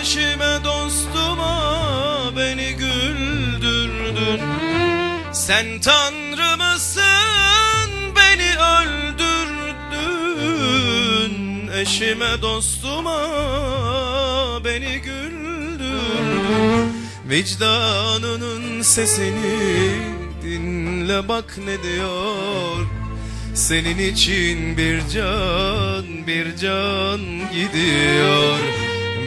öldürdün Eşime dostuma beni güldürdün. Sen Tanrı mısın? Beni öldürdün. Eşime dostuma beni güldürdün. Vicdanının sesini dinle bak ne diyor. Senin için bir can bir can gidiyor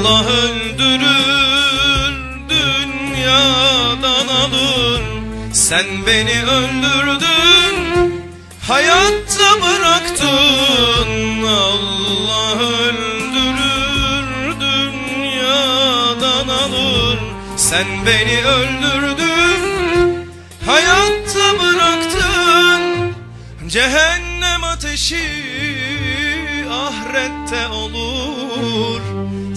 Allah öldürür dünyadan alır. Sen beni öldürdün hayatta bıraktın. Allah öldürür dünyadan alır. Sen beni öldürdün hayatta bıraktın. Cehennem ateşi ahirette olur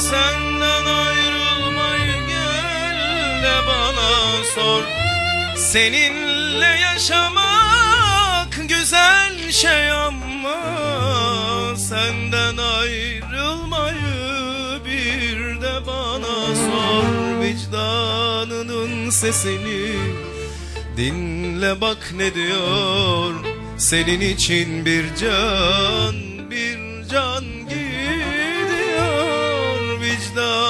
Senden ayrılmayı gel de bana sor. Seninle yaşamak güzel şey ama Senden ayrılmayı bir de bana sor. Vicdanının sesini Dinle bak ne diyor. Senin için bir can bir can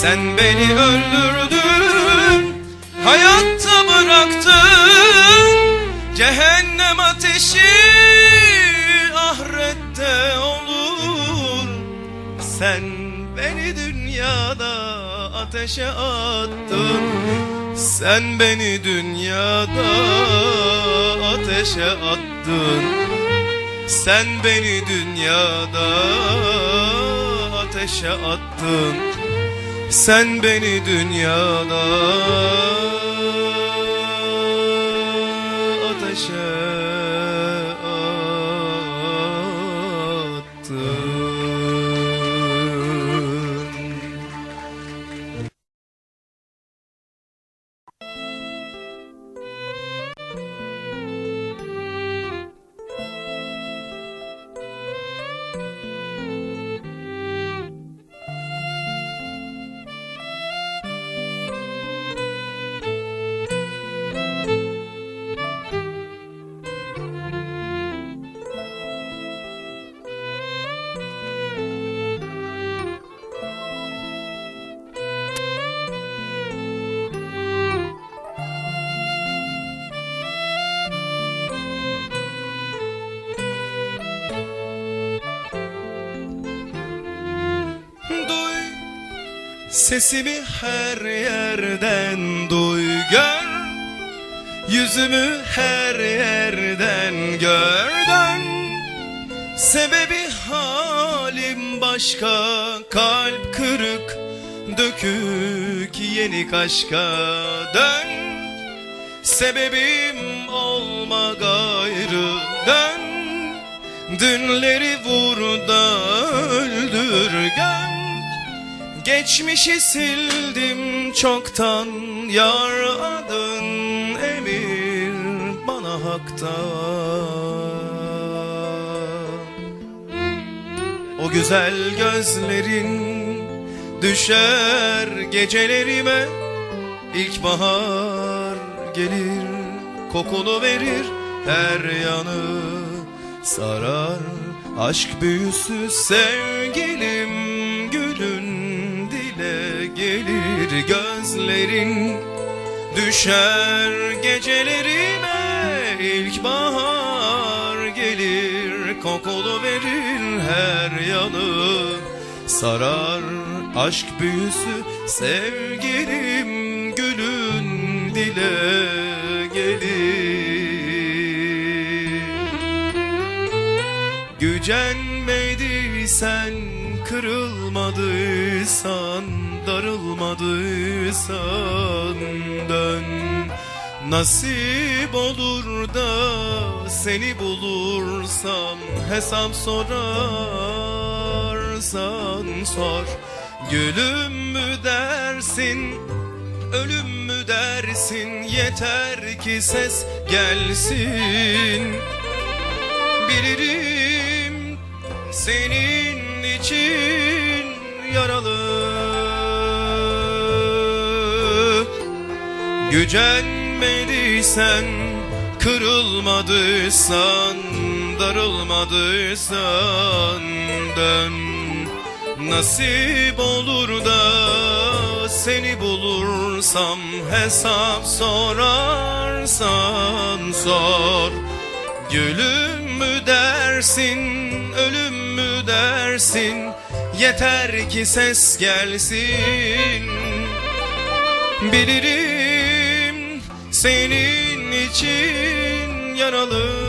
Sen beni öldürdün hayatta bıraktın. Cehennem ateşi ahirette olur. Sen beni dünyada ateşe attın. Sen beni dünyada ateşe attın. Sen beni dünyada ateşe attın Sen beni dünyada sesimi her yerden duy gör. Yüzümü her yerden gör dön. Sebebi halim başka Kalp kırık dökük yeni kaşka dön. Sebebim olma gayrı dön. Dünleri vur da öldür göm Geçmişi sildim çoktan Yar adın emir bana haktan O güzel gözlerin düşer gecelerime İlkbahar gelir kokunu verir her yanı sarar. Aşk büyüsü sevgilim gelir gözlerin Düşer gecelerime ilkbahar gelir Kokulu verir her yanı Sarar aşk büyüsü sevgilim gülün dile gelir. Gücenmediysen, kırılmadıysan, darılmadıysan dön. Nasip olur da seni bulursam hesap sorarsan sor. Gülüm mü dersin ölüm mü dersin? Yeter ki ses gelsin. Bilirim senin için yaralı Gücenmediysen, kırılmadıysan, darılmadıysan dön Nasip olur da seni bulursam hesap sorarsan sor Gülüm mü dersin, ölüm mü dersin? Yeter ki ses gelsin. Bilirim senin için yaralı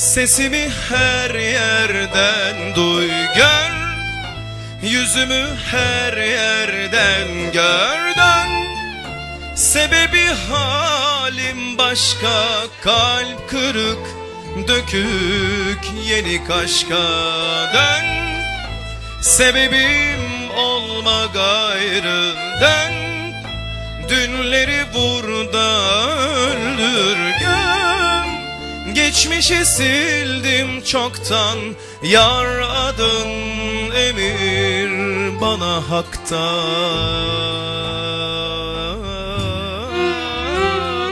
Sesimi her yerden duy gör. Yüzümü her yerden gör dön. Sebebi halim başka Kalp kırık dökük yeni kaşka dön. Sebebim olma gayrı dön. Dünleri burada öldür göm Geçmişi sildim çoktan Yar adın emir bana haktan.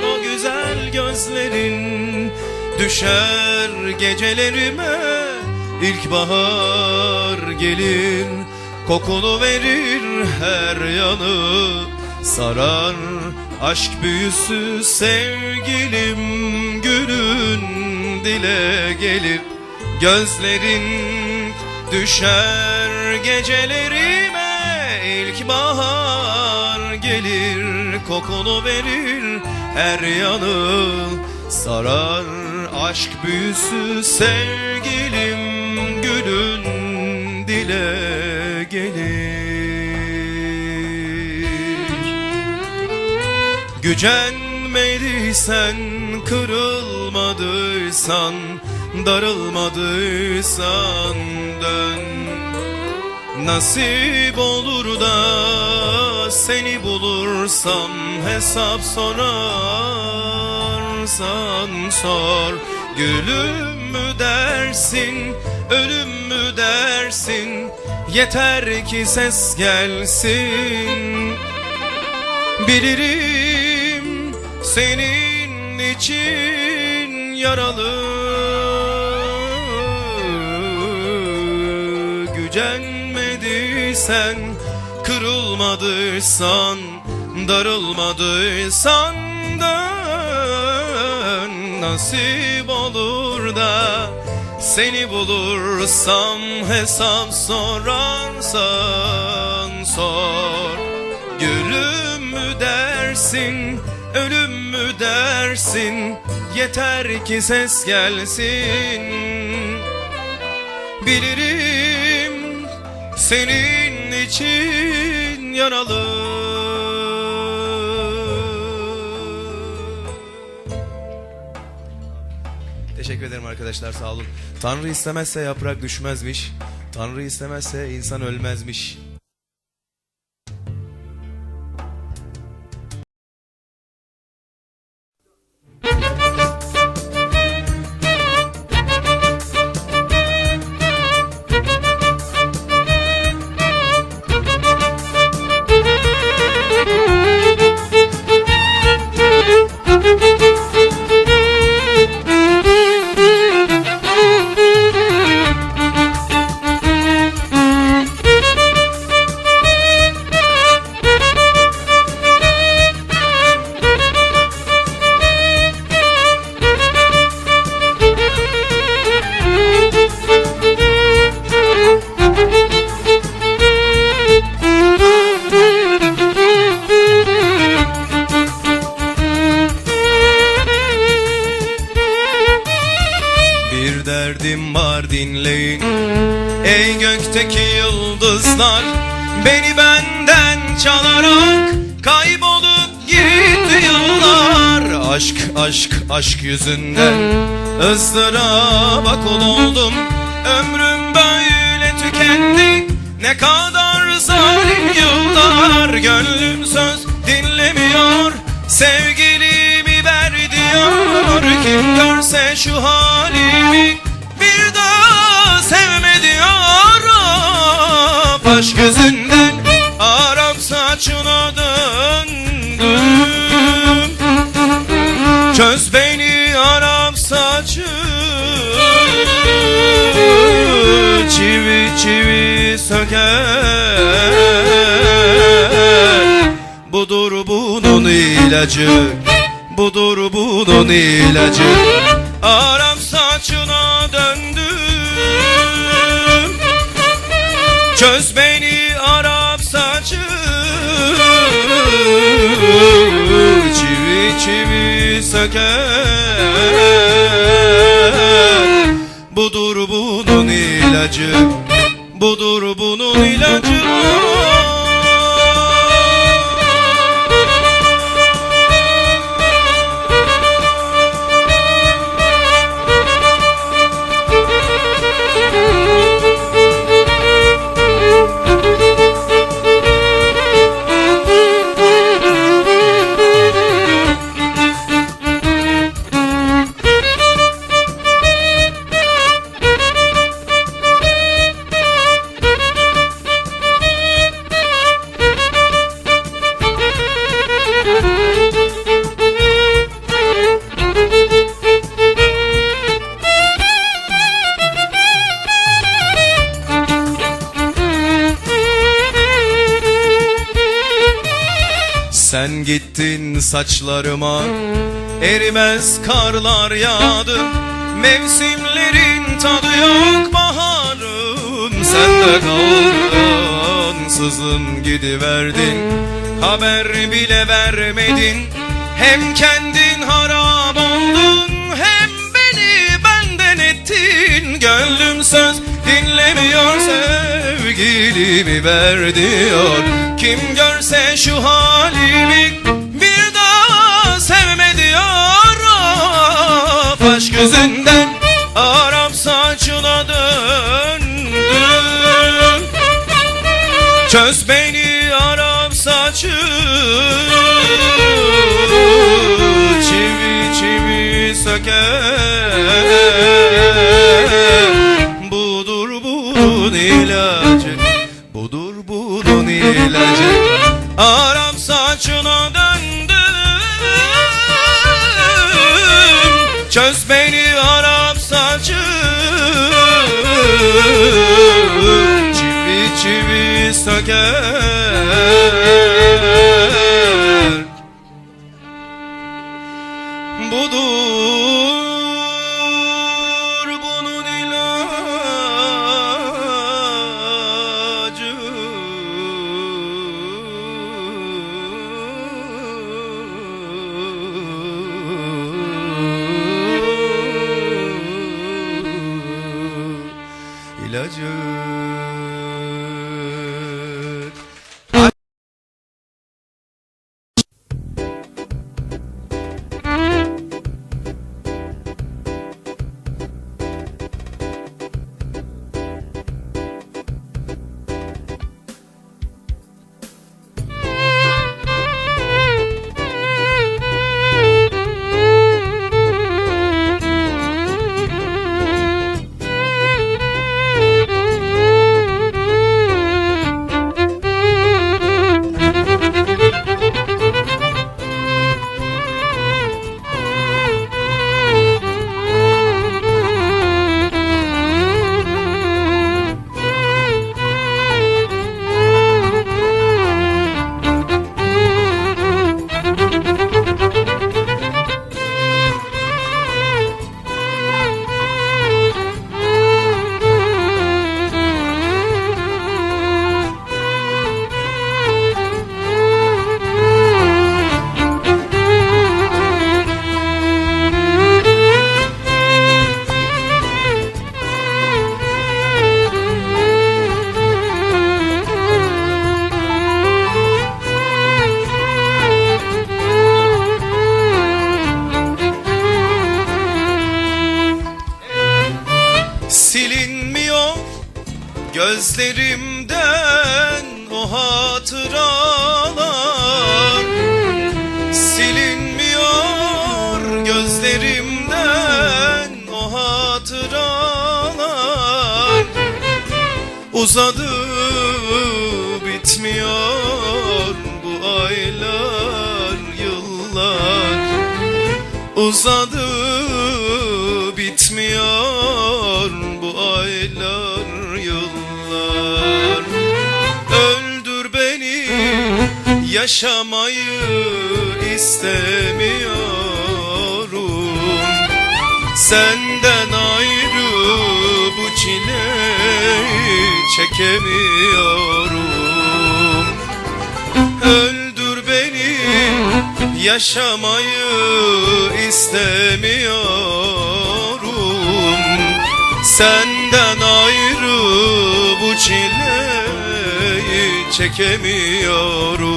O güzel gözlerin düşer gecelerime İlkbahar gelir kokunu verir her yanı Sarar. Aşk büyüsü sevgilim günün dile gelir. Gözlerin düşer gecelerime İlkbahar gelir. Kokunu verir her yanı Sarar. Aşk büyüsü sevgilim günün dile gelir Gücenmediysen, kırılmadıysan, darılmadıysan dön. Nasip olur da seni bulursam hesap sorarsan sor. Gülüm mü dersin, ölüm mü dersin? Yeter ki ses gelsin. Bilirim senin için yaralı Gücenmediysen, kırılmadıysan, darılmadıysan dön Nasip olur da seni bulursam hesap sorarsan sor. Gülüm mü dersin, mü dersin Yeter ki ses gelsin Bilirim senin için yaralı Teşekkür ederim arkadaşlar sağ olun. Tanrı istemezse yaprak düşmezmiş. Tanrı istemezse insan ölmezmiş. Derdim var dinleyin. Ey gökteki yıldızlar Beni benden çalarak Kaybolup gitti yıllar Aşk aşk aşk yüzünden ızdıraba kul oldum. Ömrüm böyle tükendi. Ne kadar zalim yıllar Gönlüm söz dinlemiyor. Sevgilimi ver diyor Kim görse şu halimi Of, Aşk yüzünden Arap saçına döndüm. Çöz beni Arap saçı. Çivi çivi söker. Budur bunun ilacı Budur bunun ilacı. Arap saçına Özbeyli Arap saçı. Çivi çivi söker. Budur bunun ilacı. Saçlarıma Erimez karlar yağdı. Mevsimlerin tadı yok baharım Sen de kaldın Sızım gidiverdin. Haber bile vermedin. Hem kendin harap oldun Hem beni benden ettin. Gönlüm söz dinlemiyor Sevgilimi ver diyor. Kim görse şu halimi Of, Aşk yüzünden Arap saçına döndüm Çöz beni Arap saçı. Çivi çivi söker çivi Uzadı bitmiyor bu aylar yıllar. Uzadı bitmiyor bu aylar yıllar. Öldür beni yaşamayı istemiyorum. Senden ayrı bu çileyi çekemiyorum. Öldür beni yaşamayı istemiyorum. Senden ayrı çileyi çekemiyorum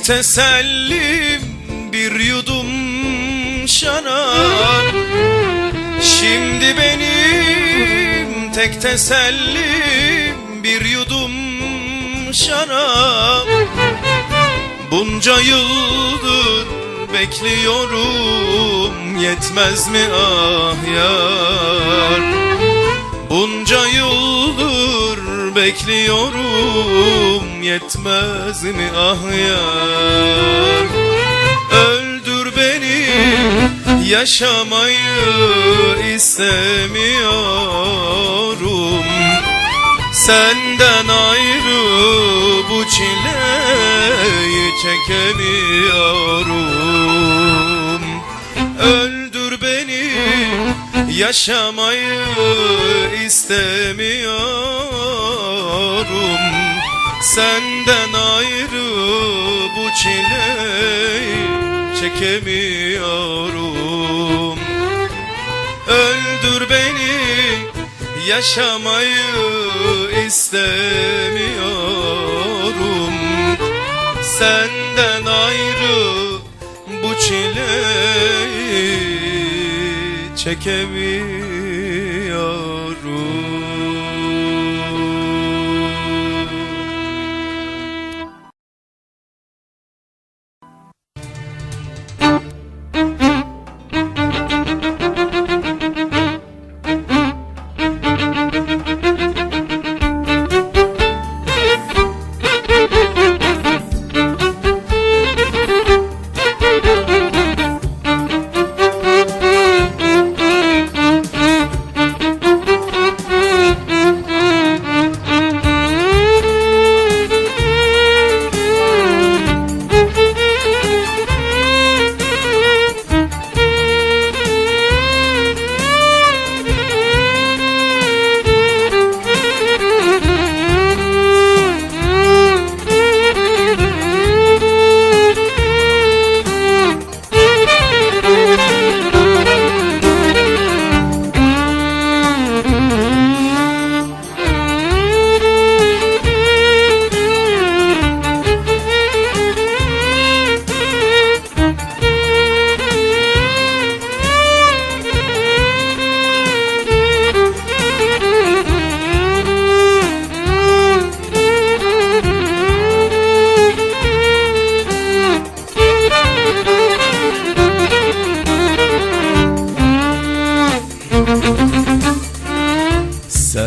tek tesellim bir yudum şarap Şimdi benim tek tesellim bir yudum şarap Bunca yıldır bekliyorum yetmez mi ah yar? Bunca yıldır bekliyorum yetmez mi ah yar? Öldür beni yaşamayı istemiyorum. Senden ayrı bu çileyi çekemiyorum. Öldür beni yaşamayı istemiyorum Senden ayrı bu çileyi çekemiyorum. Öldür beni yaşamayı istemiyorum. Senden ayrı bu çileyi çekemiyorum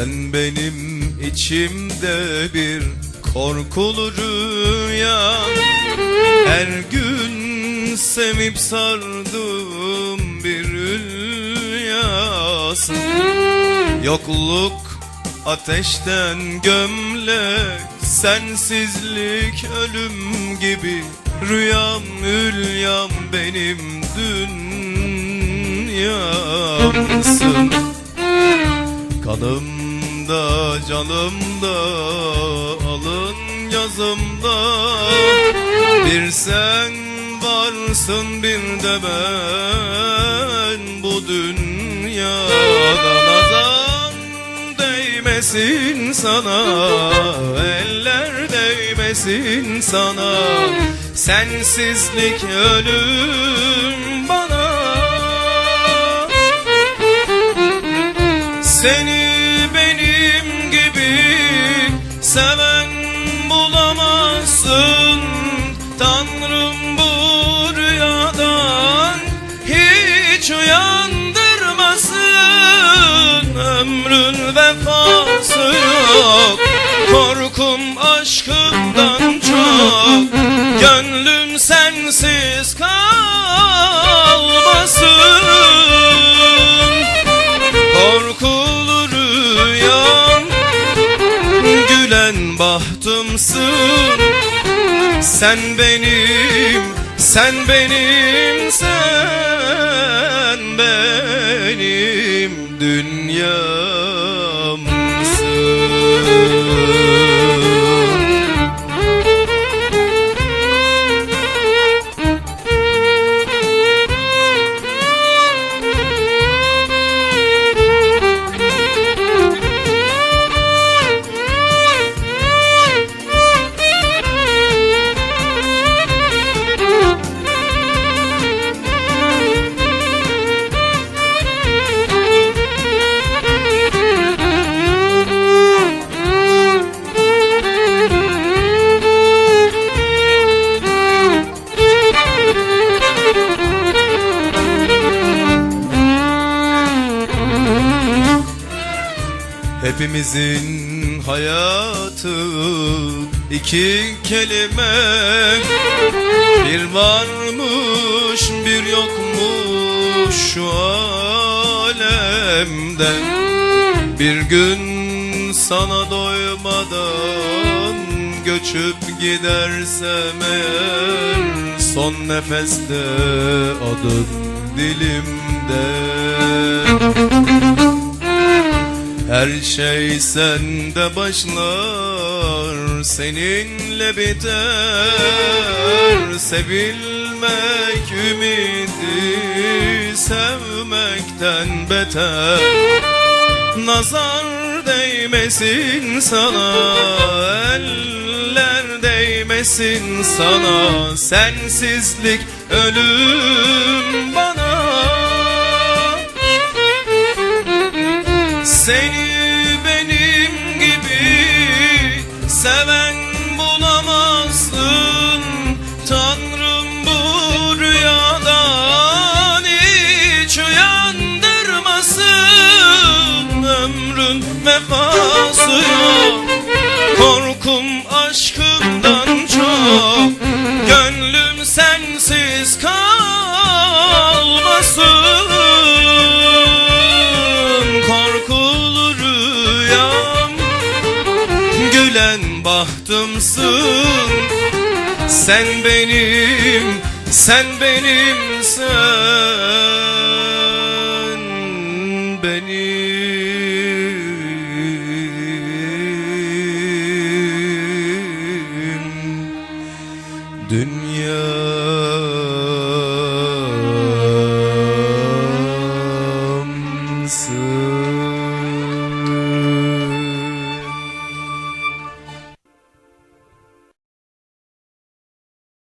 Sen benim içimde bir korkulu rüya. Her gün sevip sardığım bir rüyasın Yokluk ateşten gömlek Sensizlik ölüm gibi. Rüyam ülyam benim dünyamsın Kanımda canımda alın yazımda. Bir sen varsın bir de ben bu dünyada. Nazar değmesin sana Eller değmesin sana. Sensizlik ölüm bana. Seni sensiz kalmasın. Korkulu rüyam Gülen bahtımsın. Sen benim, sen benim, sen benim dünyamsın kelime. Bir varmış bir yokmuş şu alemde. Bir gün sana doymadan göçüp gidersem eğer Son nefeste adın dilimde her şey sende başlar Seninle biter. Sevilmek ümidi Sevmekten beter. Nazar değmesin sana Eller değmesin sana. Sensizlik ölüm My mom.